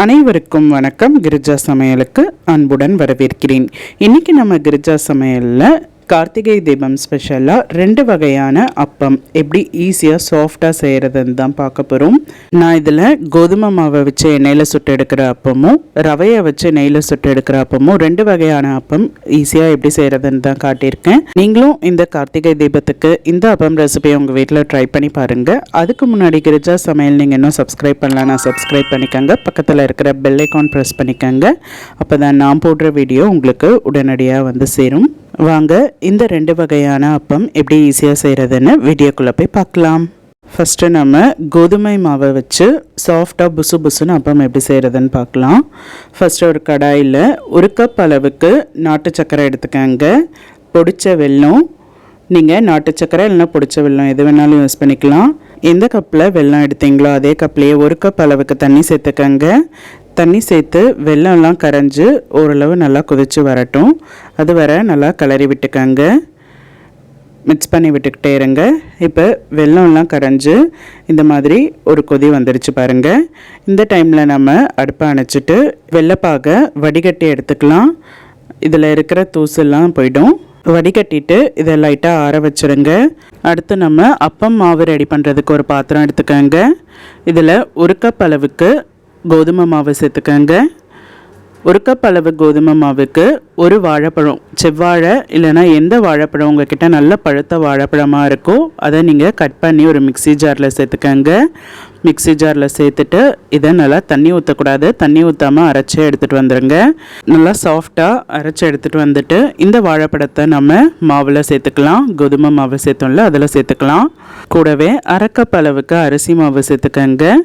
அனைவருக்கும் வணக்கம். கிரிஜா சமையலுக்கு அன்புடன் வரவேற்கிறேன். இன்றைக்கி நம்ம கிரிஜா சமையலில் கார்த்திகை தீபம் ஸ்பெஷலாக ரெண்டு வகையான அப்பம். எப்படி ஈஸியாக சாஃப்டாக செய்கிறதுன்னு தான் பார்க்க போகிறோம் நான் இதில் கோதுமை மாவை வச்சு எண்ணெயில் சுட்டு எடுக்கிற அப்பமும் ரவையை வச்சு நெய்யில் சுட்டு எடுக்கிற அப்பமும் ரெண்டு வகையான அப்பம் ஈஸியாக எப்படி செய்கிறதுன்னு தான் காட்டியிருக்கேன். நீங்களும் இந்த கார்த்திகை தீபத்துக்கு இந்த அப்பம் ரெசிபியை உங்கள் வீட்டில் ட்ரை பண்ணி பாருங்கள் அதுக்கு முன்னாடி கிரிஜா சமையல் நீங்கள் இன்னும் சப்ஸ்கிரைப் பண்ணலன்னா சப்ஸ்கிரைப் பண்ணிக்கோங்க. பக்கத்தில் இருக்கிற பெல் ஐக்கான் ப்ரெஸ் பண்ணிக்கோங்க. அப்போ தான் நான் போடுற வீடியோ உங்களுக்கு உடனடியாக வந்து சேரும். வாங்க இந்த ரெண்டு வகையான அப்பம் எப்படி ஈஸியாக செய்கிறதுன்னு வீடியோக்குள்ளே போய் பார்க்கலாம். ஃபஸ்ட்டு நம்ம கோதுமை மாவை வச்சு சாஃப்டாக புசு புசுன்னு அப்பம் எப்படி செய்கிறதுன்னு பார்க்கலாம். ஃபஸ்ட்டு ஒரு கடாயில் ஒரு கப் அளவுக்கு நாட்டு சக்கரை எடுத்துக்கங்க. பொடிச்ச வெல்லம். நீங்கள் நாட்டு சக்கரை இல்லைன்னா பொடிச்ச வெல்லம் எது வேணாலும் யூஸ் பண்ணிக்கலாம். எந்த கப்பில் வெல்லம் எடுத்தீங்களோ அதே கப்லேயே ஒரு கப் அளவுக்கு தண்ணி சேர்த்துக்கங்க. தண்ணி சேர்த்து வெல்லம்லாம் கரைஞ்சி ஓரளவு நல்லா கொதித்து வரட்டும். அது வர நல்லா கிளறி விட்டுக்கங்க. மிக்ஸ் பண்ணி விட்டுக்கிட்டே இருங்க. இப்போ வெல்லம்லாம் கரைஞ்சி இந்த மாதிரி ஒரு கொதி வந்துடுச்சு பாருங்கள் இந்த டைமில் நம்ம அடுப்பை அணைச்சிட்டு வெள்ளைப்பாக வடிகட்டி எடுத்துக்கலாம். இதில் இருக்கிற தூசெல்லாம் போயிடும். வடிகட்டிட்டு இதை லைட்டாக ஆற வச்சுருங்க. அடுத்து நம்ம அப்பம் மாவு ரெடி பண்ணுறதுக்கு ஒரு பாத்திரம் எடுத்துக்கோங்க. இதில் ஒரு கப் அளவுக்கு கோதுமை மாவு சேர்த்துக்கோங்க. ஒரு கப் அளவு கோதுமை மாவுக்கு ஒரு வாழைப்பழம் செவ்வாழை இல்லைன்னா எந்த வாழைப்பழம் உங்ககிட்ட நல்ல பழுத்த வாழைப்பழமாக இருக்கோ அதை நீங்கள் கட் பண்ணி ஒரு மிக்ஸி ஜாரில் சேர்த்துக்கங்க. மிக்ஸி ஜாரில் சேர்த்துட்டு இதை நல்லா தண்ணி ஊற்றக்கூடாது தண்ணி ஊற்றாமல் அரைச்சி எடுத்துகிட்டு வந்துடுங்க நல்லா சாஃப்டாக அரைச்சி எடுத்துகிட்டு வந்துட்டு இந்த வாழைப்பழத்தை நம்ம மாவில் சேர்த்துக்கலாம். கோதுமை மாவு சேர்த்தோம்ல அதில் சேர்த்துக்கலாம். கூடவே அரைக்கப் அளவுக்கு அரிசி மாவு சேர்த்துக்கங்க.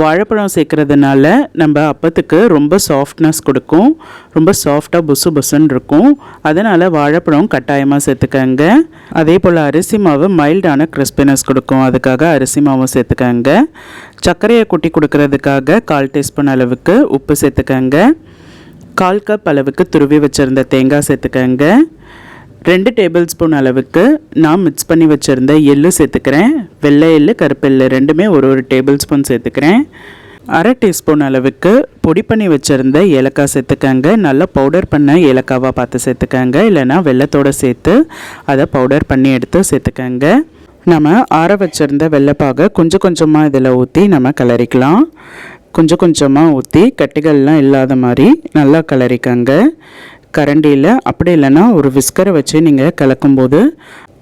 வாழைப்பழம் சேர்க்குறதுனால நம்ம அப்பத்துக்கு ரொம்ப சாஃப்ட்னஸ் கொடுக்கும். ரொம்ப சாஃப்டாக புசு புசுன்னு இருக்கும். அதனால் வாழைப்பழம் கட்டாயமாக சேர்த்துக்கங்க. அதே போல் அரிசி மாவு மைல்டான கிறிஸ்பினஸ் கொடுக்கும். அதுக்காக அரிசி மாவும் சேர்த்துக்கங்க. சர்க்கரையை கொட்டி கொடுக்கறதுக்காக கால் டீஸ்பூன் அளவுக்கு உப்பு சேர்த்துக்கங்க. கால் கப் அளவுக்கு துருவி வச்சுருந்த தேங்காய் சேர்த்துக்கங்க. ரெண்டு டேபிள் ஸ்பூன் அளவுக்கு நான் மிக்ஸ் பண்ணி வச்சுருந்த எள்ளு சேர்த்துக்கிறேன். வெள்ளை எள்ளு கருப்பு எள்ளு ரெண்டுமே ஒரு ஒரு டேபிள் ஸ்பூன் சேர்த்துக்கிறேன். அரை டீஸ்பூன் அளவுக்கு பொடி பண்ணி வச்சுருந்த ஏலக்காய் சேர்த்துக்கங்க. நல்லா பவுடர் பண்ண ஏலக்காவாக பார்த்து சேர்த்துக்கங்க. இல்லைனா வெள்ளத்தோடு சேர்த்து அதை பவுடர் பண்ணி எடுத்து சேர்த்துக்கங்க. நம்ம ஆற வச்சுருந்த வெள்ளைப்பாக கொஞ்சம் கொஞ்சமாக இதில் ஊற்றி நம்ம கலரிக்கலாம் கொஞ்சம் கொஞ்சமாக ஊற்றி கட்டிகள்லாம் இல்லாத மாதிரி நல்லா கலரிக்கங்க கரண்டியில் அப்படி இல்லைன்னா ஒரு விஸ்கரை வச்சு நீங்கள் கலக்கும்போது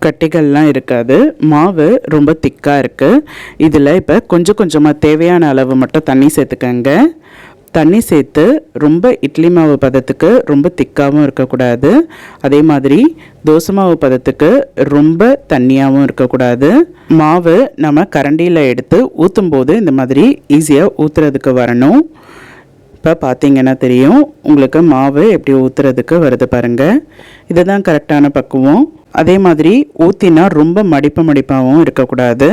கட்டிகள்லாம் இருக்காது. மாவு ரொம்ப திக்காக இருக்குது இதில் இப்போ கொஞ்சம் கொஞ்சமாக தேவையான அளவு மட்டும் தண்ணி சேர்த்துக்கங்க. தண்ணி சேர்த்து ரொம்ப இட்லி மாவு பதத்துக்கு ரொம்ப திக்காகவும் இருக்கக்கூடாது. அதே மாதிரி தோசை மாவு பதத்துக்கு ரொம்ப தண்ணியாகவும் இருக்கக்கூடாது. மாவு நம்ம கரண்டியில் எடுத்து ஊற்றும் போது இந்த மாதிரி ஈஸியாக ஊற்றுறதுக்கு வரணும். இப்போ பார்த்தீங்கன்னா தெரியும். உங்களுக்கு மாவு எப்படி ஊற்றுறதுக்கு வருது பாருங்கள் இதுதான் கரெக்டான பக்குவம். அதே மாதிரி ஊற்றினா ரொம்ப மடிப்பு மடிப்பாகவும் இருக்கக்கூடாது.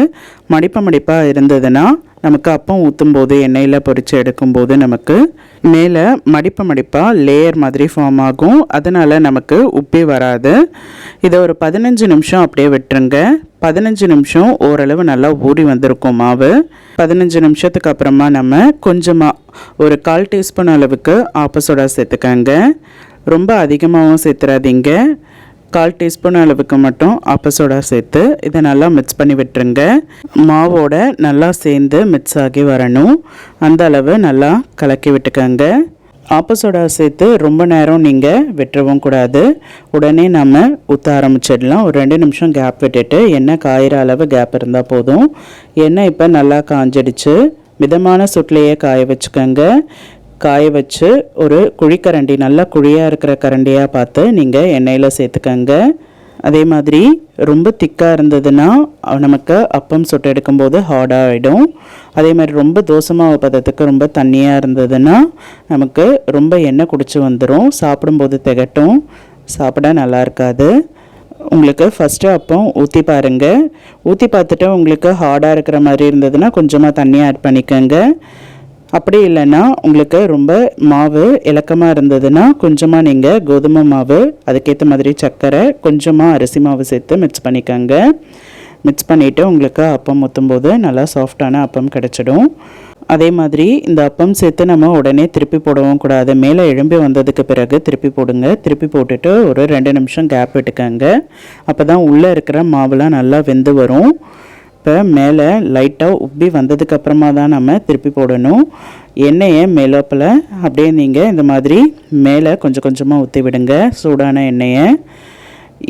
மடிப்பு மடிப்பாக இருந்ததுன்னா நமக்கு அப்பம் ஊற்றும் போது எண்ணெயில் பொரித்து எடுக்கும்போது நமக்கு மேலே மடிப்பு மடிப்பாக லேயர் மாதிரி ஃபார்ம் ஆகும். அதனால் நமக்கு உப்பி வராது. இதை ஒரு பதினஞ்சு நிமிஷம் அப்படியே விட்டுருங்க. பதினஞ்சு நிமிஷம் ஓரளவு நல்லா ஊறி வந்திருக்கும் மாவு. பதினஞ்சு நிமிஷத்துக்கு அப்புறமா நம்ம கொஞ்சமாக ஒரு கால் டீஸ்பூன் அளவுக்கு ஆப்பசோடா சேர்த்துக்கங்க. ரொம்ப அதிகமாகவும் சேர்த்துறாதீங்க. கால் டீஸ்பூன் அளவுக்கு மட்டும் ஆப்பசோடா சேர்த்து இதை நல்லா மிக்ஸ் பண்ணி விட்டுருங்க. மாவோட நல்லா சேர்ந்து மிக்ஸ் ஆகி வரணும். அந்த அளவு நல்லா கலக்கி விட்டுக்கங்க. ஆப்பசோடா சேர்த்து ரொம்ப நேரம் நீங்கள் விட்டுறவும் கூடாது. உடனே நம்ம ஊற்ற ஆரம்பிச்சிடலாம். ஒரு ரெண்டு நிமிஷம் கேப் விட்டுட்டு எண்ணெய் காயிற அளவு கேப் இருந்தால் போதும். எண்ணெய் இப்போ நல்லா காஞ்சிடுச்சு. மிதமான சுட்லேயே காய வச்சுக்கோங்க. காய வச்சு ஒரு குழிக்கரண்டி நல்லா குழியாக இருக்கிற கரண்டியாக பார்த்து நீங்கள் எண்ணெயில் சேர்த்துக்கங்க. அதே மாதிரி ரொம்ப திக்காக இருந்ததுன்னா நமக்கு அப்பம் சுட்டு எடுக்கும்போது ஹார்டாக ஆகிடும் அதே மாதிரி ரொம்ப தோசமாக பதத்துக்கு ரொம்ப தண்ணியாக இருந்ததுன்னா நமக்கு ரொம்ப எண்ணெய் குடிச்சு வந்துடும் சாப்பிடும்போது திகட்டும். சாப்பிட நல்லா இருக்காது. உங்களுக்கு ஃபஸ்ட்டு அப்போ ஊற்றி பாருங்கள் ஊற்றி பார்த்துட்டு உங்களுக்கு ஹார்டாக இருக்கிற மாதிரி இருந்ததுன்னா கொஞ்சமாக தண்ணி ஆட் பண்ணிக்கோங்க. அப்படி இல்லைன்னா உங்களுக்கு ரொம்ப மாவு இலக்கமாக இருந்ததுன்னா கொஞ்சமாக நீங்கள் கோதுமை மாவு அதுக்கேற்ற மாதிரி சர்க்கரை கொஞ்சமாக அரிசி மாவு சேர்த்து மிக்ஸ் பண்ணிக்கோங்க. மிக்ஸ் பண்ணிவிட்டு உங்களுக்கு அப்பம் ஊற்றும்போது நல்லா சாஃப்டான அப்பம் கிடச்சிடும். அதே மாதிரி இந்த அப்பம் சேர்த்து நம்ம உடனே திருப்பி போடவும் கூடாது. மேலே எழும்பி வந்ததுக்கு பிறகு திருப்பி போடுங்க. திருப்பி போட்டுட்டு ஒரு ரெண்டு நிமிஷம் கேப் விட்டுக்கங்க அப்போ தான் உள்ளே இருக்கிற மாவுலாம் நல்லா வெந்து வரும். இப்போ மேலே லைட்டாக உப்பி வந்ததுக்கு அப்புறமா தான் நம்ம திருப்பி போடணும். எண்ணெயை மேலோப்பில் அப்படியே நீங்கள் இந்த மாதிரி மேலே கொஞ்சம் கொஞ்சமாக ஊற்றி விடுங்க சூடான எண்ணெயை.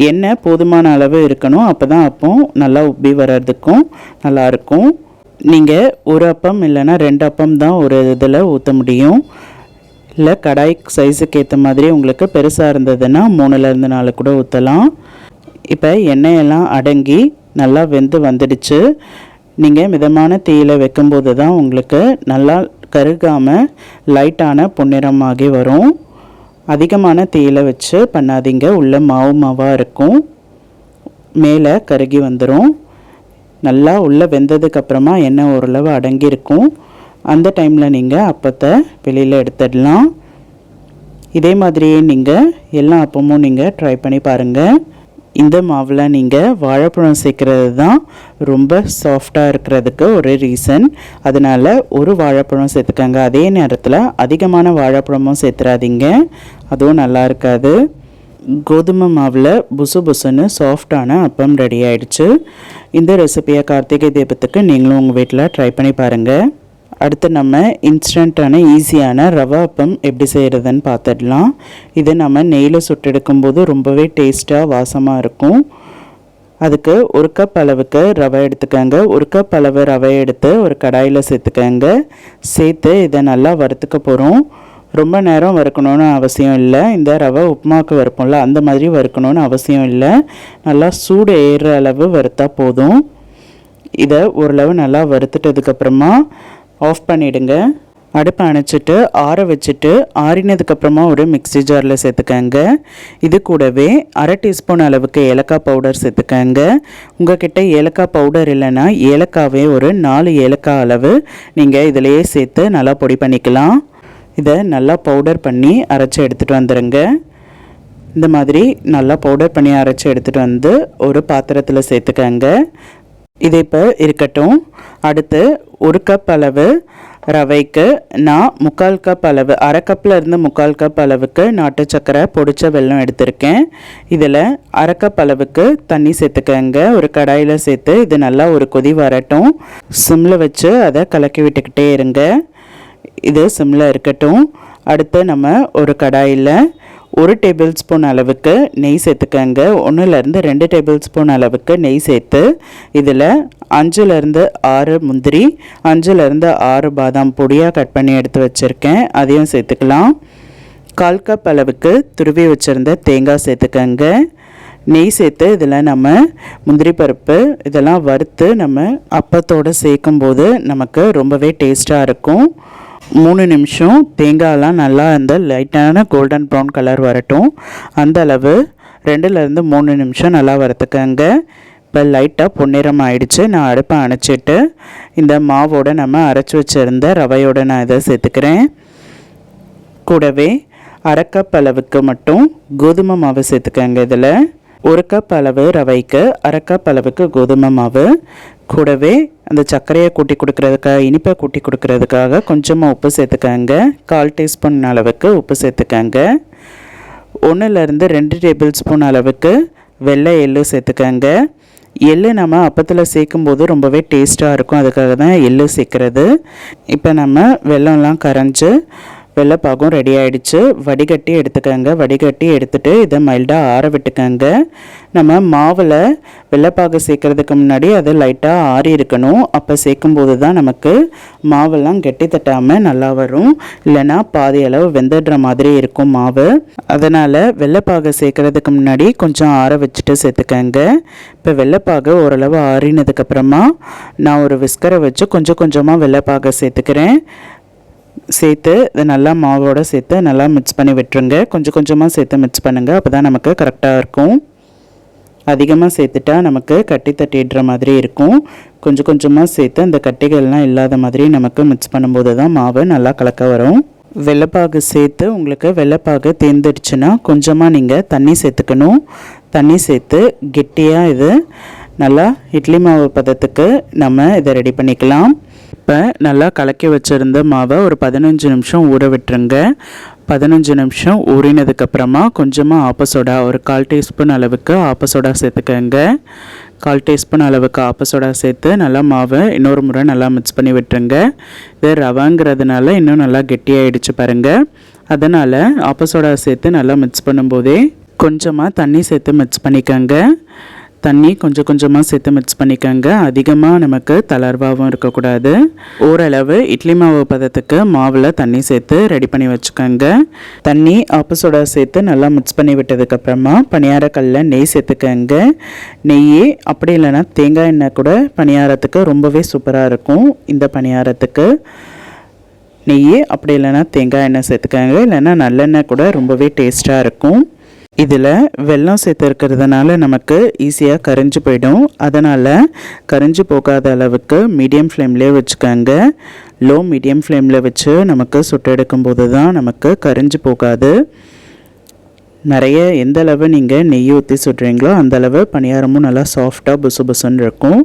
எண்ணெய் போதுமான அளவு இருக்கணும் அப்போ தான் அப்போ நல்லா உப்பி வர்றதுக்கும் நல்லாயிருக்கும் நீங்கள் ஒரு அப்பம் இல்லைன்னா ரெண்டு அப்பம் தான் ஒரு இதில் ஊற்ற முடியும். இல்லை கடாய் சைஸுக்கு ஏற்ற மாதிரி உங்களுக்கு பெருசாக இருந்ததுன்னா மூணுலேருந்து நாலு கூட ஊற்றலாம் இப்போ எண்ணெயெல்லாம் அடங்கி நல்லா வெந்து வந்துடுச்சு. நீங்கள் மிதமான தீயில் வைக்கும்போது தான் உங்களுக்கு நல்லா கருகாமல் லைட்டான பொன்னிறமாகி வரும். அதிகமான தீயில வச்சு பண்ணாதீங்க. உள்ள மாவு மாவாக இருக்கும். மேலே கருகி வந்துடும் நல்லா உள்ளே வெந்ததுக்கப்புறமா எண்ணெய் ஓரளவு அடங்கியிருக்கும் அந்த டைமில் நீங்கள் அப்பத்தை வெளியில் எடுத்துடலாம். இதே மாதிரியே நீங்கள் எல்லா அப்பமும் நீங்கள் ட்ரை பண்ணி பாருங்கள் இந்த மாவில் நீங்கள் வாழைப்பழம் சேர்க்கறது தான் ரொம்ப சாஃப்டாக இருக்கிறதுக்கு ஒரு ரீசன் அதனால் ஒரு வாழைப்பழம் சேர்த்துக்கங்க. அதே நேரத்தில் அதிகமான வாழைப்பழமும் சேர்த்துறாதீங்க. அதுவும் நல்லா இருக்காது. கோதுமை மாவில் புசு புசுன்னு சாஃப்டான அப்பம் ரெடி ஆயிடுச்சு. இந்த ரெசிபியை கார்த்திகை தீபத்துக்கு நீங்களும் உங்கள் வீட்டில் ட்ரை பண்ணி பாருங்கள் அடுத்து நம்ம இன்ஸ்டண்ட்டான ஈஸியான ரவா அப்பம் எப்படி செய்கிறதுன்னு பார்த்துடலாம். இது நம்ம நெய்யில் சுட்டெடுக்கும்போது ரொம்பவே டேஸ்ட்டாக வாசமாக இருக்கும். அதுக்கு ஒரு கப் அளவுக்கு ரவை எடுத்துக்கோங்க. ஒரு கப் அளவு ரவை எடுத்து ஒரு கடாயில் சேர்த்துக்கோங்க. சேர்த்து இதை நல்லா வறுத்துக்க போகிறோம் ரொம்ப நேரம் வறுக்கணும்னு அவசியம் இல்லை. இந்த ரவை உப்புமாவுக்கு வறுப்போம்ல அந்த மாதிரி வறுக்கணும்னு அவசியம் இல்லை. நல்லா சூடு ஏறுற அளவு வறுத்தா போதும். இதை ஓரளவு நல்லா வறுத்துட்டதுக்கப்புறமா ஆஃப் பண்ணிவிடுங்க அடுப்பை அணைச்சிட்டு ஆற வச்சுட்டு ஆறினதுக்கப்புறமா ஒரு மிக்ஸி ஜாரில் சேர்த்துக்கங்க. இது கூடவே அரை டீஸ்பூன் அளவுக்கு ஏலக்காய் பவுடர் சேர்த்துக்கங்க. உங்ககிட்ட ஏலக்காய் பவுடர் இல்லைன்னா ஏலக்காவே ஒரு நாலு ஏலக்காய் அளவு நீங்கள் இதிலையே சேர்த்து நல்லா பொடி பண்ணிக்கலாம். இதை நல்லா பவுடர் பண்ணி அரைச்சி எடுத்துகிட்டு வந்துடுங்க இந்த மாதிரி நல்லா பவுடர் பண்ணி அரைச்சி எடுத்துகிட்டு வந்து ஒரு பாத்திரத்தில் சேர்த்துக்கங்க. இது இப்போ இருக்கட்டும். அடுத்து ஒரு கப் அளவு ரவைக்கு நான் முக்கால் கப் அளவு அரை கப்பில் இருந்து முக்கால் கப் அளவுக்கு நாட்டு சக்கரை பொடிச்ச வெல்லம் எடுத்திருக்கேன். இதில் அரை கப் அளவுக்கு தண்ணி சேர்த்துக்கங்க. ஒரு கடாயில் சேர்த்து இது நல்லா ஒரு கொதி வரட்டும். சிம்மில் வச்சு அதை கலக்கி விட்டுக்கிட்டே இருங்க. இது சிம்மில் இருக்கட்டும். அடுத்து நம்ம ஒரு கடாயில் ஒரு டேபிள் ஸ்பூன் அளவுக்கு நெய் சேர்த்துக்கங்க. ஒன்றுலேருந்து ரெண்டு டேபிள் ஸ்பூன் அளவுக்கு நெய் சேர்த்து இதில் அஞ்சுலேருந்து ஆறு முந்திரி அஞ்சுலேருந்து ஆறு பாதாம் பொடியாக கட் பண்ணி எடுத்து வச்சுருக்கேன். அதையும் சேர்த்துக்கலாம். கால் கப் அளவுக்கு துருவி வச்சுருந்த தேங்காய் சேர்த்துக்கங்க. நெய் சேர்த்து இதில் நம்ம முந்திரி பருப்பு இதெல்லாம் வறுத்து நம்ம அப்பத்தோடு சேர்க்கும்போது நமக்கு ரொம்பவே டேஸ்ட்டாக இருக்கும். மூணு நிமிஷம். தேங்காயெல்லாம் நல்லா அந்த லைட்டான கோல்டன் ப்ரௌன் கலர் வரட்டும். அந்த அளவு ரெண்டுலேருந்து மூணு நிமிஷம் நல்லா வறுத்துக்கங்க. இப்போ லைட்டாக பொன்னிறம் ஆயிடுச்சு நான் அடுப்பை அணைச்சிட்டு இந்த மாவோட நம்ம அரைச்சி வச்சுருந்த ரவையோடு நான் இதை சேர்த்துக்கிறேன். கூடவே அரைக்கப் அளவுக்கு மட்டும் கோதுமை மாவு சேர்த்துக்கங்க இதில். ஒரு கப் அளவு ரவைக்கு அரை கப் அளவுக்கு கோதுமை மாவு. கூடவே அந்த சர்க்கரையை கூட்டி கொடுக்கறதுக்காக இனிப்பை கூட்டி கொடுக்கறதுக்காக கொஞ்சமாக உப்பு சேர்த்துக்கங்க. கால் டீஸ்பூன் அளவுக்கு உப்பு சேர்த்துக்கங்க. ஒன்றுலேருந்து ரெண்டு டேபிள் ஸ்பூன் அளவுக்கு வெள்ளை எள்ளு சேர்த்துக்கங்க. எள்ளு நம்ம அப்பத்தில் சேர்க்கும்போது ரொம்பவே டேஸ்ட்டாக இருக்கும். அதுக்காக தான் எள்ளு சேர்க்குறது. இப்போ நம்ம வெள்ளம்லாம் கரைஞ்சி வெள்ளைப்பாகும் ரெடி ஆகிடுச்சு வடிகட்டி எடுத்துக்கோங்க. வடிகட்டி எடுத்துகிட்டு இதை மைல்டாக ஆற விட்டுக்கோங்க. நம்ம மாவில் வெள்ளைப்பாகு சேர்க்குறதுக்கு முன்னாடி அது லைட்டாக ஆறி இருக்கணும். அப்போ சேர்க்கும்போது தான் நமக்கு மாவெல்லாம் கெட்டி தட்டாமல் நல்லா வரும். இல்லைன்னா பாதி அளவு வெந்துடுற மாதிரி இருக்கும் மாவு. அதனால் வெள்ளைப்பாக சேர்க்குறதுக்கு முன்னாடி கொஞ்சம் ஆற வச்சுட்டு சேர்த்துக்கோங்க. இப்போ வெள்ளைப்பாகு ஓரளவு ஆறினதுக்கப்புறமா நான் ஒரு விஸ்கரை வச்சு கொஞ்சம் கொஞ்சமாக வெள்ளைப்பாக சேர்த்துக்கிறேன். சேர்த்து இதை நல்லா மாவோடு சேர்த்து நல்லா மிக்ஸ் பண்ணி விட்டுருங்க. கொஞ்சம் கொஞ்சமாக சேர்த்து மிக்ஸ் பண்ணுங்கள் அப்போ தான் நமக்கு கரெக்டாக இருக்கும். அதிகமாக சேர்த்துட்டா நமக்கு கட்டி தட்டிடுற மாதிரி இருக்கும். கொஞ்சம் கொஞ்சமாக சேர்த்து அந்த கட்டிகள்லாம் இல்லாத மாதிரி நமக்கு மிக்ஸ் பண்ணும்போது தான் மாவு நல்லா கலக்க வரும். வெள்ளைப்பாகு சேர்த்து உங்களுக்கு வெள்ளைப்பாகு தேர்ந்துடுச்சுன்னா கொஞ்சமாக நீங்கள் தண்ணி சேர்த்துக்கணும். தண்ணி சேர்த்து கெட்டியாக இது நல்லா இட்லி மாவு பதத்துக்கு நம்ம இதை ரெடி பண்ணிக்கலாம். இப்போ நல்லா கலக்கி வச்சுருந்த மாவை ஒரு பதினஞ்சு நிமிஷம் ஊற விட்டுருங்க. பதினஞ்சு நிமிஷம் ஊறினதுக்கப்புறமா கொஞ்சமாக ஆப்பசோடா ஒரு கால் டீஸ்பூன் அளவுக்கு ஆப்பசோடா சேர்த்துக்கங்க. கால் டீஸ்பூன் அளவுக்கு ஆப்பசோடா சேர்த்து நல்லா மாவை இன்னொரு முறை நல்லா மிக்ஸ் பண்ணி விட்டுருங்க. இது ரவாங்கிறதுனால இன்னும் நல்லா கெட்டியாகிடுச்சு பாருங்கள் அதனால் ஆப்பசோடா சேர்த்து நல்லா மிக்ஸ் பண்ணும்போதே கொஞ்சமாக தண்ணி சேர்த்து மிக்ஸ் பண்ணிக்கோங்க. தண்ணி கொஞ்சம் கொஞ்சமாக சேர்த்து மிக்ஸ் பண்ணிக்கோங்க. அதிகமாக நமக்கு தளர்வாகவும் இருக்கக்கூடாது. ஓரளவு இட்லி மாவு பதத்துக்கு மாவில் தண்ணி சேர்த்து ரெடி பண்ணி வச்சுக்கோங்க. தண்ணி ஆப்போசோடா சேர்த்து நல்லா மிக்ஸ் பண்ணி விட்டதுக்கப்புறமா பணியாரக்கல்ல நெய் சேர்த்துக்கோங்க. நெய் அப்படி இல்லைன்னா தேங்காய் எண்ணெய் கூட பணியாரத்துக்கு ரொம்பவே சூப்பராக இருக்கும். இந்த பணியாரத்துக்கு நெய் அப்படி இல்லைன்னா தேங்காய் எண்ணெய் சேர்த்துக்கோங்க. இல்லைன்னா நல்லெண்ணெய் கூட ரொம்பவே டேஸ்ட்டாக இருக்கும். இதில் வெள்ளம் சேர்த்துருக்கிறதுனால நமக்கு ஈஸியாக கரைஞ்சி போயிடும். அதனால் கரைஞ்சி போகாத அளவுக்கு மீடியம் ஃப்ளேம்லேயே வச்சுக்கோங்க. லோ மீடியம் ஃப்ளேமில் வச்சு நமக்கு சுட்டெடுக்கும் போது தான் நமக்கு கரைஞ்சி போகாது. நிறைய எந்த அளவு நீங்கள் நெய் ஊற்றி சுடுறீங்களோ அந்தளவு பணியாரமும் நல்லா சாஃப்டாக புசு புசுன்னு இருக்கும்.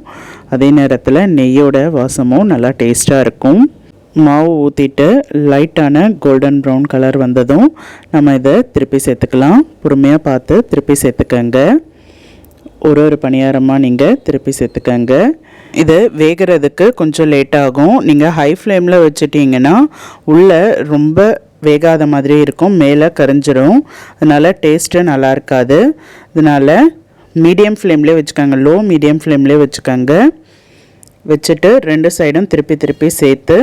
அதே நேரத்தில் நெய்யோட வாசமும் நல்லா டேஸ்ட்டாக இருக்கும். மாவு ஊற்றிட்டு லைட்டான கோல்டன் ப்ரௌன் கலர் வந்ததும் நம்ம இதை திருப்பி சேர்த்துக்கலாம். பொறுமையாக பார்த்து திருப்பி சேர்த்துக்கங்க. ஒரு ஒரு பணியாரமாக நீங்கள் திருப்பி சேர்த்துக்கங்க. இது வேகிறதுக்கு கொஞ்சம் லேட் ஆகும். நீங்கள் ஹை ஃப்ளேமில் வச்சுட்டிங்கன்னா உள்ளே ரொம்ப வேகாத மாதிரி இருக்கும். மேலே கரைஞ்சிரும். அதனால் டேஸ்ட்டு நல்லா இருக்காது. அதனால் மீடியம் ஃப்ளேம்லேயே வச்சுக்கோங்க. லோ மீடியம் ஃப்ளேம்லேயே வச்சுக்கோங்க. வச்சுட்டு ரெண்டு சைடும் திருப்பி திருப்பி சேர்த்து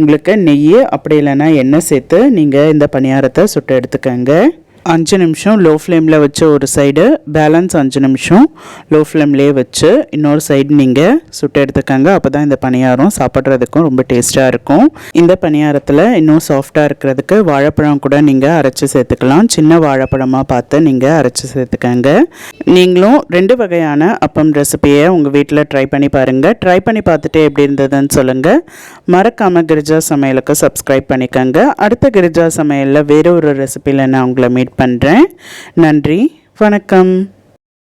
உங்களுக்கு நெய் அப்படி இல்லைன்னா எண்ணெய் சேர்த்து நீங்கள் இந்த பணியாரத்தை சுட்டு எடுத்துக்கோங்க. அஞ்சு நிமிஷம் லோ ஃப்ளேமில் வச்சு ஒரு சைடு பேலன்ஸ் அஞ்சு நிமிஷம் லோ ஃப்ளேம்லேயே வச்சு இன்னொரு சைடு நீங்கள் சுட்டு எடுத்துக்கோங்க. அப்போ தான் இந்த பணியாரம் சாப்பிட்றதுக்கும் ரொம்ப டேஸ்ட்டாக இருக்கும். இந்த பணியாரத்தில் இன்னும் சாஃப்டாக இருக்கிறதுக்கு வாழைப்பழம் கூட நீங்கள் அரைச்சி சேர்த்துக்கலாம். சின்ன வாழைப்பழமாக பார்த்து நீங்கள் அரைச்சி சேர்த்துக்கோங்க. நீங்களும் ரெண்டு வகையான அப்பம் ரெசிபியை உங்கள் வீட்டில் ட்ரை பண்ணி பாருங்கள் ட்ரை பண்ணி பார்த்துட்டு எப்படி இருந்ததுன்னு சொல்லுங்கள் மறக்காமல் கிரிஜா சமையலுக்கு சப்ஸ்கிரைப் பண்ணிக்கோங்க. அடுத்த கிரிஜா சமையலில் வேறு ஒரு ரெசிபியில் நான் உங்களை மீட் பண்ணுறேன் நன்றி. வணக்கம்.